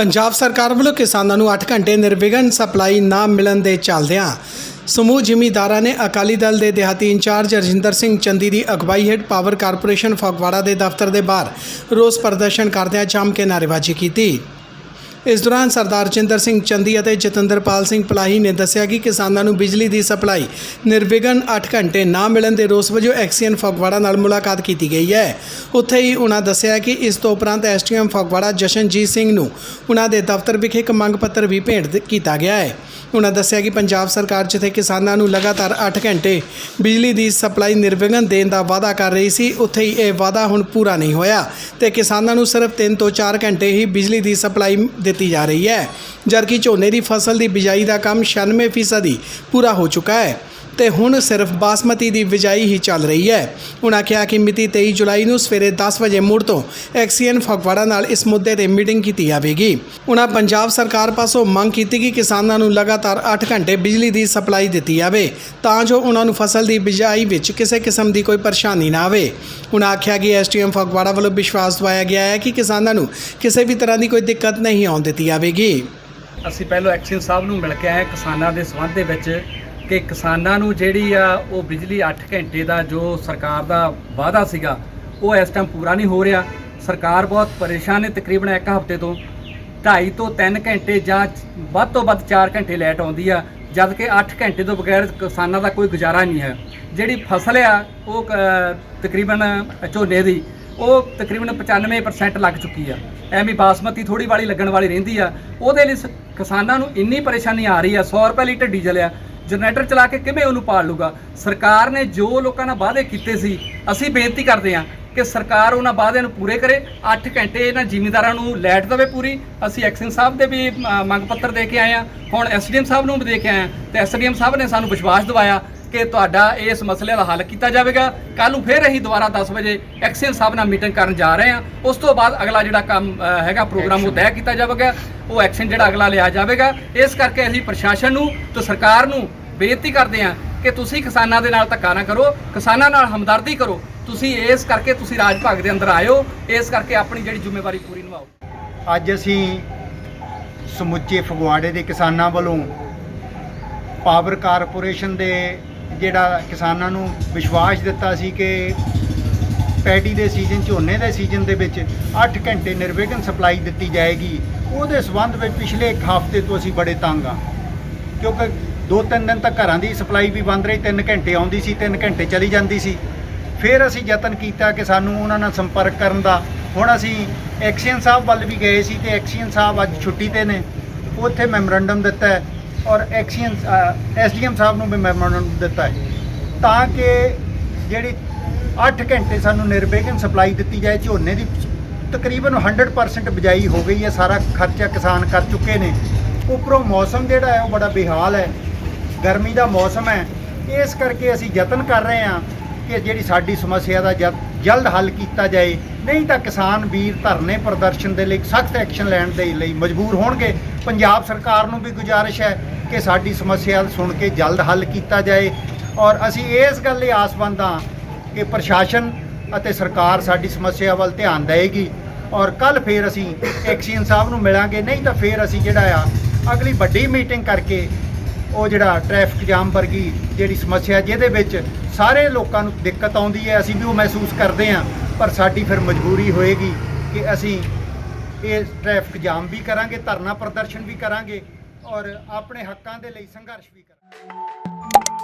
ਪੰਜਾਬ ਸਰਕਾਰ ਵੱਲੋਂ ਕਿਸਾਨਾਂ ਨੂੰ 8 ਘੰਟੇ ਨਿਰਵਿਘਨ ਸਪਲਾਈ ਨਾ ਮਿਲਣ ਦੇ ਚੱਲਦਿਆਂ ਸਮੂਹ ਜ਼ਿਮੀਂਦਾਰਾਂ ਨੇ ਅਕਾਲੀ ਦਲ ਦੇ ਦਿਹਾਤੀ ਇੰਚਾਰਜ ਰਜਿੰਦਰ ਸਿੰਘ ਚੰਦੀ ਦੀ ਅਗਵਾਈ ਹੇਠ ਪਾਵਰ ਕਾਰਪੋਰੇਸ਼ਨ ਫਗਵਾੜਾ ਦੇ ਦਫ਼ਤਰ ਦੇ ਬਾਹਰ ਰੋਸ ਪ੍ਰਦਰਸ਼ਨ ਕਰਦਿਆਂ ਜੰਮ ਕੇ ਨਾਅਰੇਬਾਜ਼ੀ ਕੀਤੀ। ਇਸ ਦੌਰਾਨ ਸਰਦਾਰ ਜਿੰਦਰ ਸਿੰਘ ਚੰਦੀ ਅਤੇ ਜਤਿੰਦਰਪਾਲ ਸਿੰਘ ਪਲਾਹੀ ਨੇ ਦੱਸਿਆ ਕਿ ਕਿਸਾਨਾਂ ਨੂੰ ਬਿਜਲੀ ਦੀ ਸਪਲਾਈ ਨਿਰਵਿਘਨ 8 ਘੰਟੇ ਨਾ ਮਿਲਣ ਦੇ ਰੋਸ ਵਜੋਂ ਐਕਸੀਅਨ ਫਗਵਾੜਾ ਨਾਲ ਮੁਲਾਕਾਤ ਕੀਤੀ ਗਈ ਹੈ। ਉੱਥੇ ਹੀ ਉਹਨਾਂ ਦੱਸਿਆ ਕਿ ਇਸ ਤੋਂ ਉਪਰੰਤ ਐਸਟੀਐਮ ਫਗਵਾੜਾ ਜਸ਼ਨਜੀਤ ਸਿੰਘ ਨੂੰ ਉਹਨਾਂ ਦੇ ਦਫ਼ਤਰ ਵਿਖੇ ਇੱਕ ਮੰਗ ਪੱਤਰ ਵੀ ਭੇਂਟ ਕੀਤਾ ਗਿਆ ਹੈ। ਉਹਨਾਂ ਦੱਸਿਆ ਕਿ ਪੰਜਾਬ ਸਰਕਾਰ ਜਿੱਥੇ ਕਿਸਾਨਾਂ ਨੂੰ ਲਗਾਤਾਰ 8 ਘੰਟੇ ਬਿਜਲੀ ਦੀ ਸਪਲਾਈ ਨਿਰਵਿਘਨ ਦੇਣ ਦਾ ਵਾਅਦਾ ਕਰ ਰਹੀ ਸੀ, ਉੱਥੇ ਹੀ ਇਹ ਵਾਅਦਾ ਹੁਣ ਪੂਰਾ ਨਹੀਂ ਹੋਇਆ ਤੇ ਕਿਸਾਨਾਂ ਨੂੰ ਸਿਰਫ 3 ਤੋਂ 4 ਘੰਟੇ ਹੀ ਬਿਜਲੀ ਦੀ ਸਪਲਾਈ ਦਿੱਤੀ ਜਾ ਰਹੀ ਹੈ। ਜਦਕਿ ਝੋਨੇ ਦੀ ਫਸਲ ਦੀ ਬਿਜਾਈ ਦਾ ਕੰਮ 96% ਪੂਰਾ ਹੋ ਚੁੱਕਾ ਹੈ। ਤੇ ਹੁਣ ਸਿਰਫ ਬਾਸਮਤੀ ਦੀ ਬਿਜਾਈ ਹੀ ਚੱਲ ਰਹੀ ਹੈ। ਉਹਨਾਂ ਕਿਹਾ ਕਿ ਮਿਤੀ 23 ਜੁਲਾਈ ਨੂੰ ਸਵੇਰੇ 10 ਵਜੇ ਮੁੜ ਤੋਂ ਐਕਸੀਅਨ ਫਗਵਾੜਾ ਨਾਲ ਇਸ ਮੁੱਦੇ ਤੇ ਮੀਟਿੰਗ ਕੀਤੀ ਜਾਵੇਗੀ। ਉਹਨਾਂ ਪੰਜਾਬ ਸਰਕਾਰ ਪਾਸੋਂ ਮੰਗ ਕੀਤੀ ਕਿ ਕਿਸਾਨਾਂ ਨੂੰ ਲਗਾਤਾਰ 8 ਘੰਟੇ ਬਿਜਲੀ ਦੀ ਸਪਲਾਈ ਦਿੱਤੀ ਜਾਵੇ, ਤਾਂ ਜੋ ਉਹਨਾਂ ਨੂੰ ਫਸਲ ਦੀ ਬਿਜਾਈ ਵਿੱਚ ਕਿਸੇ ਕਿਸਮ ਦੀ ਕੋਈ ਪਰੇਸ਼ਾਨੀ ਨਾ ਆਵੇ। ਉਹਨਾਂ ਆਖਿਆ ਕਿ ਐਸਟੀਐਮ ਫਗਵਾੜਾ ਵੱਲੋਂ ਵਿਸ਼ਵਾਸ ਦਵਾਇਆ ਗਿਆ ਹੈ ਕਿ ਕਿਸਾਨਾਂ ਨੂੰ ਕਿਸੇ ਵੀ ਤਰ੍ਹਾਂ ਦੀ ਕੋਈ ਦਿੱਕਤ ਨਹੀਂ ਆਉਣ ਦਿੱਤੀ ਜਾਵੇਗੀ। ਅਸੀਂ ਪਹਿਲਾਂ ਐਕਸ਼ਨ ਸਾਹਿਬ ਨੂੰ ਮਿਲ ਕੇ ਆਏ ਕਿਸਾਨਾਂ ਦੇ ਸੰਬੰਧ ਦੇ ਵਿੱਚ। ਕਿ ਕਿਸਾਨਾਂ ਨੂੰ ਜਿਹੜੀ ਆ ਉਹ ਬਿਜਲੀ 8 ਘੰਟੇ ਦਾ ਜੋ ਸਰਕਾਰ ਦਾ ਵਾਅਦਾ ਸੀਗਾ, ਉਹ ਇਸ ਟਾਈਮ ਪੂਰਾ ਨਹੀਂ ਹੋ ਰਿਹਾ। ਸਰਕਾਰ ਬਹੁਤ ਪਰੇਸ਼ਾਨ ਹੈ ਤਕਰੀਬਨ ਇੱਕ ਹਫ਼ਤੇ ਤੋਂ। 2.5 ਤੋਂ 3 ਘੰਟੇ ਜਾਂ ਵੱਧ ਤੋਂ ਵੱਧ 4 ਘੰਟੇ ਲਾਈਟ ਆਉਂਦੀ ਆ, ਜਦ ਕਿ 8 ਘੰਟੇ ਤੋਂ ਬਗੈਰ ਕਿਸਾਨਾਂ ਦਾ ਕੋਈ ਗੁਜ਼ਾਰਾ ਨਹੀਂ ਹੈ। ਜਿਹੜੀ ਫਸਲ ਆ, ਉਹ ਤਕਰੀਬਨ ਝੋਨੇ ਦੀ, ਉਹ ਤਕਰੀਬਨ 95% ਲੱਗ ਚੁੱਕੀ ਆ। ਐਵੇਂ ਬਾਸਮਤੀ ਥੋੜੀ ਵਾਲੀ ਲੱਗਣ ਵਾਲੀ ਰਹਿੰਦੀ ਆ। ਉਹਦੇ ਲਈ ਸ- ਕਿਸਾਨਾਂ ਨੂੰ ਇੰਨੀ ਪਰੇਸ਼ਾਨੀ ਆ ਰਹੀ ਆ 100 ਰੁਪਏ ਲੀਟਰ ਡੀਜ਼ਲ ਆ। ਜਨਰੇਟਰ ਚਲਾ ਕੇ ਕਿਵੇਂ ਉਹਨੂੰ ਪਾਲ ਲੂਗਾ? ਸਰਕਾਰ ਨੇ ਜੋ ਲੋਕਾਂ ਨਾਲ ਵਾਅਦੇ ਕੀਤੇ ਸੀ ਅਸੀਂ ਬੇਨਤੀ ਕਰਦੇ ਹਾਂ ਕਿ ਸਰਕਾਰ ਉਹਨਾਂ ਵਾਅਦਿਆਂ ਨੂੰ ਪੂਰੇ ਕਰੇ। 8 ਘੰਟੇ ਇਹਨਾਂ ਜ਼ਿਮੀਂਦਾਰਾਂ ਨੂੰ ਲਾਈਟ ਦੇਵੇ ਪੂਰੀ। ਅਸੀਂ ਐਕਸ਼ਨ ਸਾਹਿਬ ਦੇ ਵੀ ਮੰਗ ਪੱਤਰ ਦੇ ਕੇ ਆਏ ਆ ਹੁਣ ਐਸਡੀਐਮ ਸਾਹਿਬ ਨੂੰ ਵੀ ਦੇ ਕੇ ਆਏ ਆ ਤੇ ਐਸਡੀਐਮ ਸਾਹਿਬ ਨੇ ਸਾਨੂੰ ਵਿਸ਼ਵਾਸ ਦਿਵਾਇਆ ਕਿ ਤੁਹਾਡਾ ਇਸ ਮਸਲੇ ਦਾ ਹੱਲ ਕੀਤਾ ਜਾਵੇਗਾ। ਕੱਲ ਨੂੰ ਫਿਰ ਅਸੀਂ ਦੁਬਾਰਾ 10 ਵਜੇ ਐਕਸ਼ਨ ਸਾਹਿਬ ਨਾਲ ਮੀਟਿੰਗ ਕਰਨ ਜਾ ਰਹੇ ਹਾਂ। ਉਸ ਤੋਂ ਬਾਅਦ ਅਗਲਾ ਜਿਹੜਾ ਕੰਮ ਹੈਗਾ ਪ੍ਰੋਗਰਾਮ ਉਹ ਤੈਅ ਕੀਤਾ ਜਾਵੇਗਾ। ਉਹ ਐਕਸ਼ਨ ਜਿਹੜਾ ਅਗਲਾ ਲਿਆ ਜਾਵੇਗਾ। ਇਸ ਕਰਕੇ ਅਸੀਂ ਪ੍ਰਸ਼ਾਸਨ ਨੂੰ ਤੇ ਸਰਕਾਰ ਨੂੰ ਬੇਨਤੀ ਕਰਦੇ ਹਾਂ ਕਿ ਤੁਸੀਂ ਕਿਸਾਨਾਂ ਦੇ ਨਾਲ ਧੱਕਾ ਨਾ ਕਰੋ, ਕਿਸਾਨਾਂ ਨਾਲ ਹਮਦਰਦੀ ਕਰੋ। ਤੁਸੀਂ ਇਸ ਕਰਕੇ ਤੁਸੀਂ ਰਾਜ ਭਾਗ ਦੇ ਅੰਦਰ ਆਇਓ, ਇਸ ਕਰਕੇ ਆਪਣੀ ਜਿਹੜੀ ਜ਼ਿੰਮੇਵਾਰੀ ਪੂਰੀ ਨਿਭਾਓ। ਅੱਜ ਅਸੀਂ ਸਮੁੱਚੇ ਫਗਵਾੜੇ ਦੇ ਕਿਸਾਨਾਂ ਵੱਲੋਂ ਪਾਵਰ ਕਾਰਪੋਰੇਸ਼ਨ ਦੇ ਜਿਹੜਾ ਕਿਸਾਨਾਂ ਨੂੰ ਵਿਸ਼ਵਾਸ ਦਿੱਤਾ ਸੀ ਕਿ ਪੈਡੀ ਦੇ ਸੀਜ਼ਨ, ਝੋਨੇ ਦੇ ਸੀਜ਼ਨ ਦੇ ਵਿੱਚ 8 ਘੰਟੇ ਨਿਰਵਿਘਨ ਸਪਲਾਈ ਦਿੱਤੀ ਜਾਏਗੀ। ਉਹਦੇ ਸਬੰਧ ਵਿੱਚ ਪਿਛਲੇ ਇੱਕ ਹਫ਼ਤੇ ਤੋਂ ਅਸੀਂ ਬੜੇ ਤੰਗ ਆ ਕਿਉਂਕਿ ਦੋ ਤਿੰਨ ਦਿਨ ਤੱਕ ਘਰਾਂ ਦੀ ਸਪਲਾਈ ਵੀ ਬੰਦ ਰਹੀ 3 ਘੰਟੇ ਆਉਂਦੀ ਸੀ 3 ਘੰਟੇ ਚਲੀ ਜਾਂਦੀ ਸੀ। ਫਿਰ ਅਸੀਂ ਯਤਨ ਕੀਤਾ ਕਿ ਸਾਨੂੰ ਉਹਨਾਂ ਨਾਲ ਸੰਪਰਕ ਕਰਨ ਦਾ। ਹੁਣ ਅਸੀਂ ਐਕਸੀਅਨ ਸਾਹਿਬ ਵੱਲ ਵੀ ਗਏ ਸੀ ਤੇ ਐਕਸੀਅਨ ਸਾਹਿਬ ਅੱਜ ਛੁੱਟੀ ਤੇ ਨੇ। ਉੱਥੇ ਮੈਮੋਰੈਂਡਮ ਦਿੱਤਾ ਹੈ ਔਰ ਐਕਸੀਅਨ ਐਸਡੀਐਮ ਸਾਹਿਬ ਨੂੰ ਵੀ ਮੈਮੋਰੰਡਮ ਦਿੱਤਾ ਹੈ। ਤਾਂ ਕਿ ਜਿਹੜੀ 8 ਘੰਟੇ ਸਾਨੂੰ ਨਿਰਵਿਘਨ ਸਪਲਾਈ ਦਿੱਤੀ ਜਾਏ, ਝੋਨੇ ਦੀ ਤਕਰੀਬਨ 100% ਬਿਜਾਈ ਹੋ ਗਈ ਹੈ। ਸਾਰਾ ਖਰਚਾ ਕਿਸਾਨ ਕਰ ਚੁੱਕੇ ਨੇ। ਉੱਪਰੋਂ ਮੌਸਮ ਜਿਹੜਾ ਹੈ ਉਹ ਬੜਾ ਬੇਹਾਲ ਹੈ। ਗਰਮੀ ਦਾ ਮੌਸਮ ਹੈ, ਇਸ ਕਰਕੇ ਅਸੀਂ ਯਤਨ ਕਰ ਰਹੇ ਹਾਂ ਕਿ ਜਿਹੜੀ ਸਾਡੀ ਸਮੱਸਿਆ ਦਾ ਜਲ- ਜਲਦ ਹੱਲ ਕੀਤਾ ਜਾਏ। ਨਹੀਂ ਤਾਂ ਕਿਸਾਨ ਵੀਰ ਧਰਨੇ ਪ੍ਰਦਰਸ਼ਨ ਦੇ ਲਈ ਸਖਤ ਐਕਸ਼ਨ ਲੈਣ ਦੇ ਲਈ ਮਜਬੂਰ ਹੋਣਗੇ। ਪੰਜਾਬ ਸਰਕਾਰ ਨੂੰ ਵੀ ਗੁਜ਼ਾਰਿਸ਼ ਹੈ ਕਿ ਸਾਡੀ ਸਮੱਸਿਆ ਸੁਣ ਕੇ ਜਲਦ ਹੱਲ ਕੀਤਾ ਜਾਏ। ਔਰ ਅਸੀਂ ਇਸ ਗੱਲ ਲਈ ਆਸਵੰਦ ਹਾਂ ਕਿ ਪ੍ਰਸ਼ਾਸਨ ਅਤੇ ਸਰਕਾਰ ਸਾਡੀ ਸਮੱਸਿਆ ਵੱਲ ਧਿਆਨ ਦੇਵੇਗੀ। ਔਰ ਕੱਲ ਫੇਰ ਅਸੀਂ ਐਕਸੀਅਨ ਸਾਹਿਬ ਨੂੰ ਮਿਲਾਂਗੇ। ਨਹੀਂ ਤਾਂ ਫੇਰ ਅਸੀਂ ਜਿਹੜਾ ਆ, ਅਗਲੀ ਵੱਡੀ ਮੀਟਿੰਗ ਕਰਕੇ ਉਹ ਜਿਹੜਾ ਟ੍ਰੈਫਿਕ ਜਾਮ ਵਰਗੀ ਜਿਹੜੀ ਸਮੱਸਿਆ ਜਿਹਦੇ ਵਿੱਚ ਸਾਰੇ ਲੋਕਾਂ ਨੂੰ ਦਿੱਕਤ ਆਉਂਦੀ ਹੈ, ਅਸੀਂ ਵੀ ਉਹ ਮਹਿਸੂਸ ਕਰਦੇ ਹਾਂ, ਪਰ ਸਾਡੀ ਫਿਰ ਮਜਬੂਰੀ ਹੋਏਗੀ ਕਿ ਅਸੀਂ ਇਹ ਟ੍ਰੈਫਿਕ ਜਾਮ ਵੀ ਕਰਾਂਗੇ, ਧਰਨਾ ਪ੍ਰਦਰਸ਼ਨ ਵੀ ਕਰਾਂਗੇ ਔਰ ਆਪਣੇ ਹੱਕਾਂ ਦੇ ਲਈ ਸੰਘਰਸ਼ ਵੀ ਕਰਾਂਗੇ।